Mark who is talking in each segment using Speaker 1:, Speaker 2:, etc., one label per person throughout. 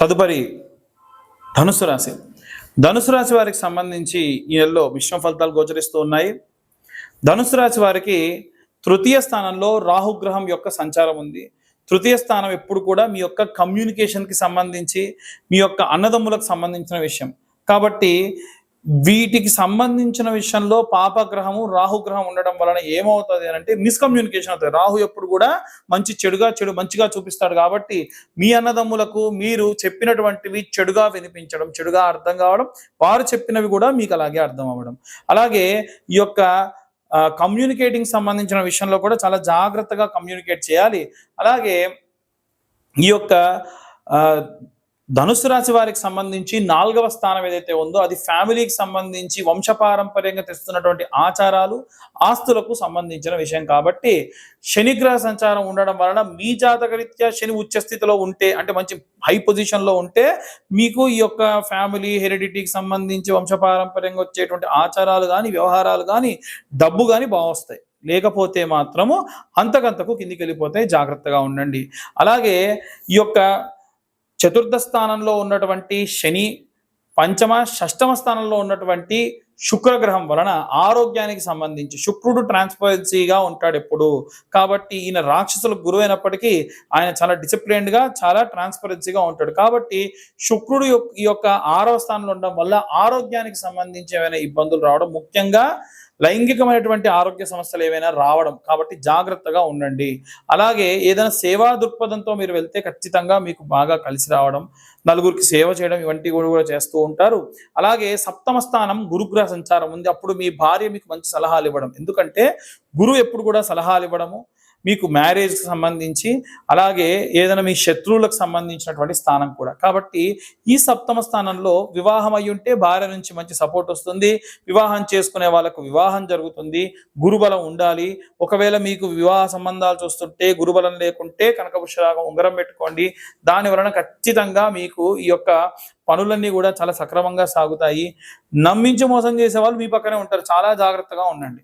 Speaker 1: తదుపరి ధనుసు రాశి. ధనుసు రాశి వారికి సంబంధించి ఈ నెలలో మిశ్రమ ఫలితాలు గోచరిస్తూ ఉన్నాయి. ధనుసు రాశి వారికి తృతీయ స్థానంలో రాహుగ్రహం యొక్క సంచారం ఉంది. తృతీయ స్థానం ఎప్పుడు కూడా మీ యొక్క కమ్యూనికేషన్కి సంబంధించి మీ యొక్క అన్నదమ్ములకు సంబంధించిన విషయం. కాబట్టి వీటికి సంబంధించిన విషయంలో పాపగ్రహము రాహుగ్రహం ఉండడం వలన ఏమవుతుంది అని అంటే మిస్కమ్యూనికేషన్ అవుతుంది. రాహు ఎప్పుడు కూడా మంచి చెడుగా చెడు మంచిగా చూపిస్తాడు కాబట్టి మీ అన్నదమ్ములకు మీరు చెప్పినటువంటివి చెడుగా వినిపించడం చెడుగా అర్థం కావడం వారు చెప్పినవి కూడా మీకు అలాగే అర్థం అవ్వడం. అలాగే ఈ యొక్క కమ్యూనికేటింగ్ సంబంధించిన విషయంలో కూడా చాలా జాగ్రత్తగా కమ్యూనికేట్ చేయాలి. అలాగే ఈ యొక్క ధనుసు రాశి వారికి సంబంధించి నాలుగవ స్థానం ఏదైతే ఉందో అది ఫ్యామిలీకి సంబంధించి వంశపారంపర్యంగా తెస్తున్నటువంటి ఆచారాలు ఆస్తులకు సంబంధించిన విషయం కాబట్టి శనిగ్రహ సంచారం ఉండడం వలన మీ జాతకరీత్యా శని ఉచ్చ స్థితిలో ఉంటే అంటే మంచి హై పొజిషన్లో ఉంటే మీకు ఈ యొక్క ఫ్యామిలీ హెరిడిటీకి సంబంధించి వంశపారంపర్యంగా వచ్చేటువంటి ఆచారాలు కానీ వ్యవహారాలు కానీ డబ్బు కానీ బాగా వస్తాయి. లేకపోతే మాత్రము అంతకంతకు కిందికి వెళ్ళిపోతాయి. జాగ్రత్తగా ఉండండి. అలాగే ఈ యొక్క చతుర్థ స్థానంలో ఉన్నటువంటి శని పంచమ షష్టమ స్థానంలో ఉన్నటువంటి శుక్రగ్రహం వలన ఆరోగ్యానికి సంబంధించి శుక్రుడు ట్రాన్స్పరెన్సీగా ఉంటాడు ఎప్పుడు. కాబట్టి ఈయన రాక్షసులకు గురువైనప్పటికీ అయినప్పటికీ ఆయన చాలా డిసిప్లిన్డ్గా చాలా ట్రాన్స్పరెన్సీగా ఉంటాడు. కాబట్టి శుక్రుడు యొక్క- ఈ యొక్క ఆరవ స్థానంలో ఉండడం వల్ల ఆరోగ్యానికి సంబంధించి ఏమైనా ఇబ్బందులు రావడం ముఖ్యంగా లైంగికమైనటువంటి ఆరోగ్య సమస్యలు ఏవైనా రావడం కాబట్టి జాగ్రత్తగా ఉండండి. అలాగే ఏదైనా సేవా దృక్పథంతో మీరు వెళ్తే ఖచ్చితంగా మీకు బాగా కలిసి రావడం నలుగురికి సేవ చేయడం ఇవంటి కూడా కూడా చేస్తూ ఉంటారు. అలాగే సప్తమ స్థానం గురుగ్రహ సంచారం ఉంది. అప్పుడు మీ భార్య మీకు మంచి సలహాలు ఇవ్వడం. ఎందుకంటే గురువు ఎప్పుడు కూడా సలహాలు ఇవ్వడము మీకు మ్యారేజ్కి సంబంధించి అలాగే ఏదైనా మీ శత్రువులకు సంబంధించినటువంటి స్థానం కూడా. కాబట్టి ఈ సప్తమ స్థానంలో వివాహం అయి ఉంటే భార్య నుంచి మంచి సపోర్ట్ వస్తుంది. వివాహం చేసుకునే వాళ్ళకు వివాహం జరుగుతుంది. గురుబలం ఉండాలి. ఒకవేళ మీకు వివాహ సంబంధాలు చూస్తుంటే గురుబలం లేకుంటే కనకపుష్పరాగం ఉంగరం పెట్టుకోండి. దాని వలన ఖచ్చితంగా మీకు ఈ యొక్క పనులన్నీ కూడా చాలా సక్రమంగా సాగుతాయి. నమ్మించి మోసం చేసే వాళ్ళు మీ పక్కనే ఉంటారు. చాలా జాగ్రత్తగా ఉండండి.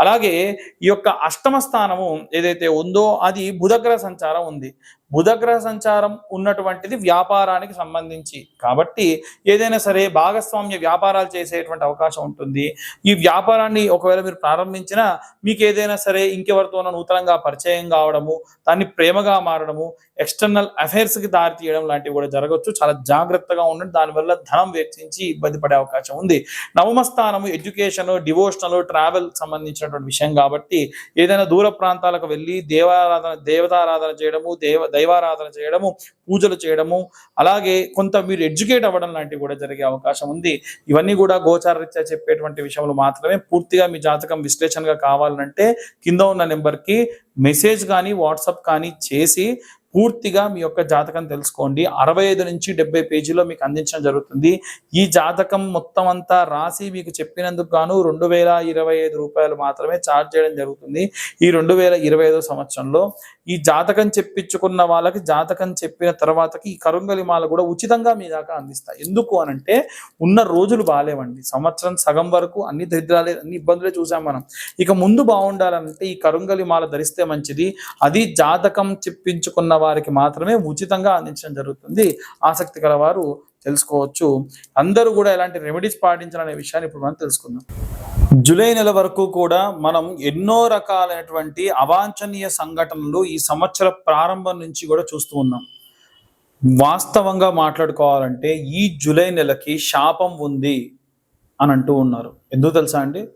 Speaker 1: అలాగే ఈ యొక్క అష్టమ స్థానము ఏదైతే ఉందో అది బుధగ్రహ సంచారం ఉంది. బుధగ్రహ సంచారం ఉన్నటువంటిది వ్యాపారానికి సంబంధించి. కాబట్టి ఏదైనా సరే భాగస్వామ్య వ్యాపారాలు చేసేటువంటి అవకాశం ఉంటుంది. ఈ వ్యాపారాన్ని ఒకవేళ మీరు ప్రారంభించినా మీకు ఏదైనా సరే ఇంకెవరితోనో నూతనంగా పరిచయం కావడము దాన్ని ప్రేమగా మారడము ఎక్స్టర్నల్ అఫైర్స్కి దారి తీయడం లాంటివి కూడా జరగవచ్చు చాలా జాగ్రత్తగా ఉండండి. దానివల్ల ధనం వెచ్చించి ఇబ్బంది పడే అవకాశం ఉంది. నవమ స్థానము ఎడ్యుకేషన్ డివోషనల్ ట్రావెల్ సంబంధించినటువంటి విషయం కాబట్టి ఏదైనా దూర ప్రాంతాలకు వెళ్ళి దేవారాధన దేవతారాధన చేయడము దేవ దైవారాధన చేయడము పూజలు చేయడము అలాగే కొంత మీరు ఎడ్యుకేట్ అవ్వడం లాంటివి కూడా జరిగే అవకాశం ఉంది. ఇవన్నీ కూడా గోచారరీత్యా చెప్పేటువంటి విషయంలో మాత్రమే పూర్తిగా మీ జాతకం విశ్లేషణగా కావాలంటే కింద ఉన్న నెంబర్కి మెసేజ్ కానీ వాట్సాప్ కానీ చేసి పూర్తిగా మీ యొక్క జాతకం తెలుసుకోండి. అరవై ఐదు నుంచి డెబ్బై పేజీలో మీకు అందించడం జరుగుతుంది. ఈ జాతకం మొత్తం అంతా రాసి మీకు చెప్పినందుకు గాను రెండు వేల ఇరవై ఐదు రూపాయలు మాత్రమే ఛార్జ్ చేయడం జరుగుతుంది. ఈ రెండు వేల ఇరవై ఐదో సంవత్సరంలో ఈ జాతకం చెప్పించుకున్న వాళ్ళకి జాతకం చెప్పిన తర్వాతకి ఈ కరుంగలి మాల కూడా ఉచితంగా మీ దాకా అందిస్తాయి. ఎందుకు అనంటే ఉన్న రోజులు బాగాలేవండి సంవత్సరం సగం వరకు అన్ని దరిద్రాలే అన్ని ఇబ్బందులే చూసాం మనం. ఇక ముందు బాగుండాలంటే ఈ కరుంగలి మాల ధరిస్తే మంచిది. అది జాతకం చెప్పించుకున్న వారికి మాత్రమే ఉచితంగా అందించడం జరుగుతుంది. ఆసక్తి గల వారు తెలుసుకోవచ్చు. అందరూ కూడా ఎలాంటి రెమెడీస్ పాటించాలనే విషయాన్ని ఇప్పుడు మనం తెలుసుకుందాం. జూలై నెల వరకు కూడా మనం ఎన్నో రకాలైనటువంటి అవాంఛనీయ సంఘటనలు ఈ సంవత్సర ప్రారంభం నుంచి కూడా చూస్తూ ఉన్నాం. వాస్తవంగా మాట్లాడుకోవాలంటే ఈ జూలై నెలకి శాపం ఉంది అని అంటూ ఉన్నారు. ఎందుకు తెలుసా అండి?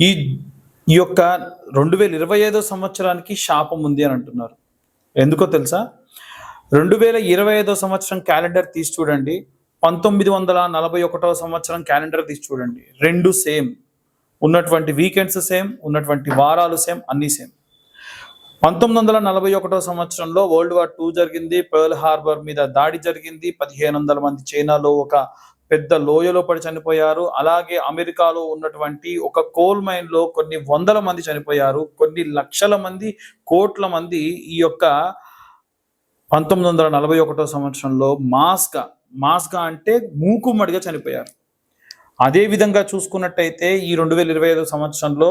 Speaker 1: ఈ ఈ యొక్క రెండు వేల ఇరవై ఐదో సంవత్సరానికి శాపం ఉంది అని అంటున్నారు. ఎందుకో తెలుసా? రెండు వేల ఇరవై ఐదో సంవత్సరం క్యాలెండర్ తీసి చూడండి. పంతొమ్మిది వందల నలభై ఒకటో సంవత్సరం క్యాలెండర్ తీసి చూడండి. రెండు సేమ్. ఉన్నటువంటి వీకెండ్స్ సేమ్ ఉన్నటువంటి వారాలు సేమ్ అన్నీ సేమ్. పంతొమ్మిది వందల నలభై ఒకటో సంవత్సరంలో వరల్డ్ వార్ టూ జరిగింది. పర్ల్ హార్బర్ మీద దాడి జరిగింది. పదిహేను వందల మంది చైనాలో ఒక పెద్ద లోయలో పడి చనిపోయారు. అలాగే అమెరికాలో ఉన్నటువంటి ఒక కోల్ మైన్లో కొన్ని వందల మంది చనిపోయారు. కొన్ని లక్షల మంది కోట్ల మంది ఈ యొక్క పంతొమ్మిది వందల నలభై ఒకటో సంవత్సరంలో మాస్గా మాస్గా అంటే మూకుమ్మడిగా చనిపోయారు. అదే విధంగా చూసుకున్నట్టయితే ఈ రెండు వేల ఇరవై ఐదు సంవత్సరంలో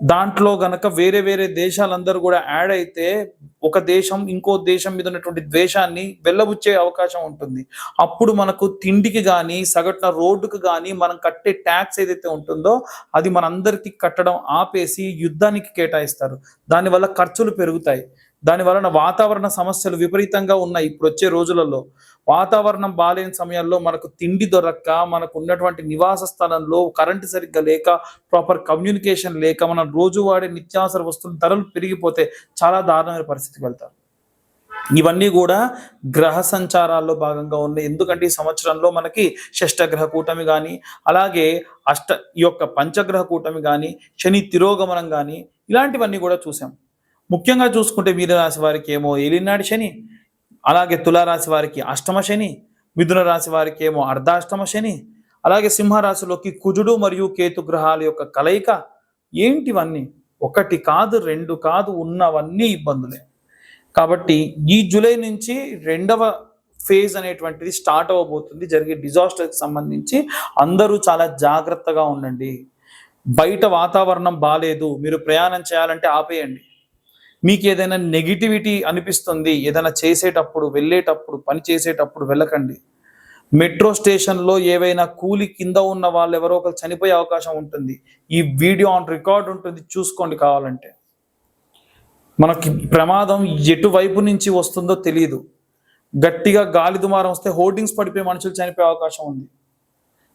Speaker 1: దాంట్లో గనక వేరే వేరే దేశాలందరూ కూడా యాడ్ అయితే ఒక దేశం ఇంకో దేశం మీద ఉన్నటువంటి ద్వేషాన్ని వెళ్ళబుచ్చే అవకాశం ఉంటుంది. అప్పుడు మనకు తిండికి కానీ సగటున రోడ్డుకు కానీ మనం కట్టే ట్యాక్స్ ఏదైతే ఉంటుందో అది మనందరికీ కట్టడం ఆపేసి యుద్ధానికి కేటాయిస్తారు. దానివల్ల ఖర్చులు పెరుగుతాయి. దాని వలన వాతావరణ సమస్యలు విపరీతంగా ఉన్నాయి. ఇప్పుడు వచ్చే రోజులలో వాతావరణం బాలేని సమయాల్లో మనకు తిండి దొరక్క మనకు ఉన్నటువంటి నివాస స్థలంలో కరెంటు సరిగ్గా లేక ప్రాపర్ కమ్యూనికేషన్ లేక మనం రోజు వాడే నిత్యావసర వస్తువుల ధరలు పెరిగిపోతే చాలా దారుణమైన పరిస్థితికి వెళ్తారు ఇవన్నీ కూడా గ్రహ సంచారాల్లో భాగంగా ఉన్నాయి. ఎందుకంటే ఈ సంవత్సరంలో మనకి షష్టగ్రహ కూటమి కానీ అలాగే అష్ట ఈ యొక్క పంచగ్రహ కూటమి కానీ శని తిరోగమనం కానీ ఇలాంటివన్నీ కూడా చూసాం. ముఖ్యంగా చూసుకుంటే మీనరాశి వారికి ఏమో ఏలినాడు శని అలాగే తులారాశి వారికి అష్టమ శని మిథున రాశి వారికి ఏమో అర్ధాష్టమ శని అలాగే సింహరాశిలోకి కుజుడు మరియు కేతు గ్రహాల యొక్క కలయిక ఏంటివన్నీ? ఒకటి కాదు రెండు కాదు ఉన్నవన్నీ ఇబ్బందులే. కాబట్టి ఈ జూలై నుంచి రెండవ ఫేజ్ అనేటువంటిది స్టార్ట్ అవ్వబోతుంది జరిగే డిజాస్టర్కి సంబంధించి అందరూ చాలా జాగ్రత్తగా ఉండండి. బయట వాతావరణం బాగాలేదు మీరు ప్రయాణం చేయాలంటే ఆపేయండి. మీకు ఏదైనా నెగిటివిటీ అనిపిస్తుంది ఏదైనా చేసేటప్పుడు వెళ్ళేటప్పుడు పని చేసేటప్పుడు వెళ్ళకండి. మెట్రో స్టేషన్లో ఏవైనా కూలి కింద ఉన్న వాళ్ళు ఎవరో ఒకరు చనిపోయే అవకాశం ఉంటుంది. ఈ వీడియో ఆన్ రికార్డ్ ఉంటుంది చూసుకోండి కావాలంటే. మనకి ప్రమాదం ఎటువైపు నుంచి వస్తుందో తెలియదు గట్టిగా గాలి దుమారం వస్తే హోర్డింగ్స్ పడిపోయి మనుషులు చనిపోయే అవకాశం ఉంది.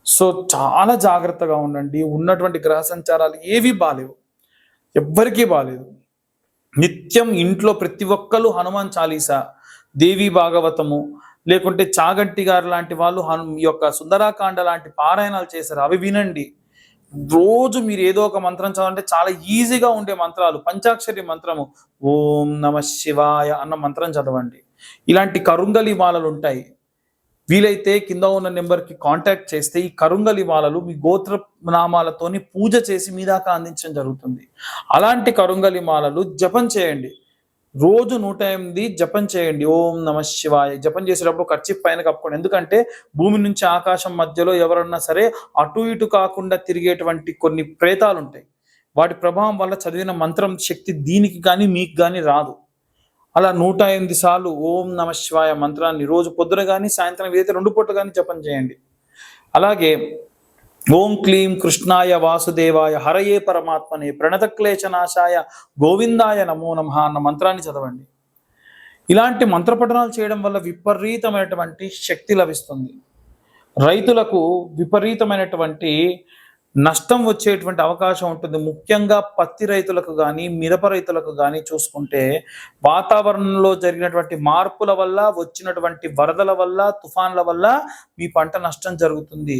Speaker 1: సో చాలా జాగ్రత్తగా ఉండండి. ఉన్నటువంటి గ్రహ సంచారాలు ఏవి బాలేవు. ఎవ్వరికీ బాలేదు. నిత్యం ఇంట్లో ప్రతి ఒక్కరు హనుమాన్ చాలీసా దేవి భాగవతము లేకుంటే చాగంటి గారు లాంటి వాళ్ళు హను ఈ యొక్క సుందరాకాండ లాంటి పారాయణాలు చేశారు. అవి వినండి. రోజు మీరు ఏదో ఒక మంత్రం చదవాలంటే చాలా ఈజీగా ఉండే మంత్రాలు. పంచాక్షరి మంత్రము ఓం నమ శివాయ అన్న మంత్రం చదవండి. ఇలాంటి కరుంగలి మాలలు ఉంటాయి. వీలైతే కింద ఉన్న నెంబర్కి కాంటాక్ట్ చేస్తే ఈ కరుంగలి మాలలు మీ గోత్ర నామాలతోని పూజ చేసి మీ దాకా అందించడం జరుగుతుంది. అలాంటి కరుంగలి మాలలు జపం చేయండి. రోజు నూట ఎనిమిది జపం చేయండి. ఓం నమ శివాయ. జపం చేసేటప్పుడు ఖర్చు పైన కప్పుకోండి. ఎందుకంటే భూమి నుంచి ఆకాశం మధ్యలో ఎవరన్నా సరే అటు ఇటు కాకుండా తిరిగేటువంటి కొన్ని ప్రేతాలు ఉంటాయి వాటి ప్రభావం వల్ల చదివిన మంత్రం శక్తి దీనికి కానీ మీకు కానీ రాదు. అలా నూట ఎనిమిది సార్లు ఓం నమ శివాయ మంత్రాన్ని రోజు పొద్దున కానీ సాయంత్రం ఏదైతే రెండు పూట కానీ జపం చేయండి. అలాగే ఓం క్లీం కృష్ణాయ వాసుదేవాయ హరయే పరమాత్మనే ప్రణత క్లేశనాశాయ గోవిందాయ నమో నమ అన్న మంత్రాన్ని చదవండి. ఇలాంటి మంత్రపఠనాలు చేయడం వల్ల విపరీతమైనటువంటి శక్తి లభిస్తుంది. రైతులకు విపరీతమైనటువంటి నష్టం వచ్చేటువంటి అవకాశం ఉంటుంది. ముఖ్యంగా పత్తి రైతులకు కానీ మిరప రైతులకు కానీ చూసుకుంటే వాతావరణంలో జరిగినటువంటి మార్పుల వల్ల వచ్చినటువంటి వరదల వల్ల తుఫాన్ల వల్ల మీ పంట నష్టం జరుగుతుంది.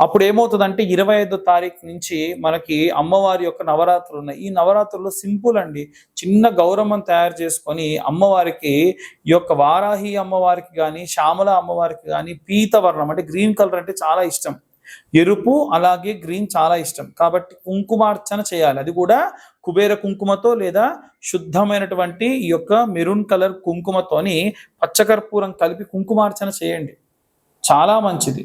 Speaker 1: అప్పుడు ఏమవుతుందంటే ఇరవై ఐదో తారీఖు నుంచి మనకి అమ్మవారి యొక్క నవరాత్రులు ఉన్నాయి. ఈ నవరాత్రుల్లో సింపుల్ అండి. చిన్న గౌరవం తయారు చేసుకొని అమ్మవారికి ఈ యొక్క వారాహి అమ్మవారికి కానీ శ్యామల అమ్మవారికి కానీ పీతవర్ణం అంటే గ్రీన్ కలర్ అంటే చాలా ఇష్టం. ఎరుపు అలాగే గ్రీన్ చాలా ఇష్టం. కాబట్టి కుంకుమార్చన చేయాలి. అది కూడా కుబేర కుంకుమతో లేదా శుద్ధమైనటువంటి ఈ యొక్క మెరూన్ కలర్ కుంకుమతోని పచ్చకర్పూరం కలిపి కుంకుమార్చన చేయండి. చాలా మంచిది.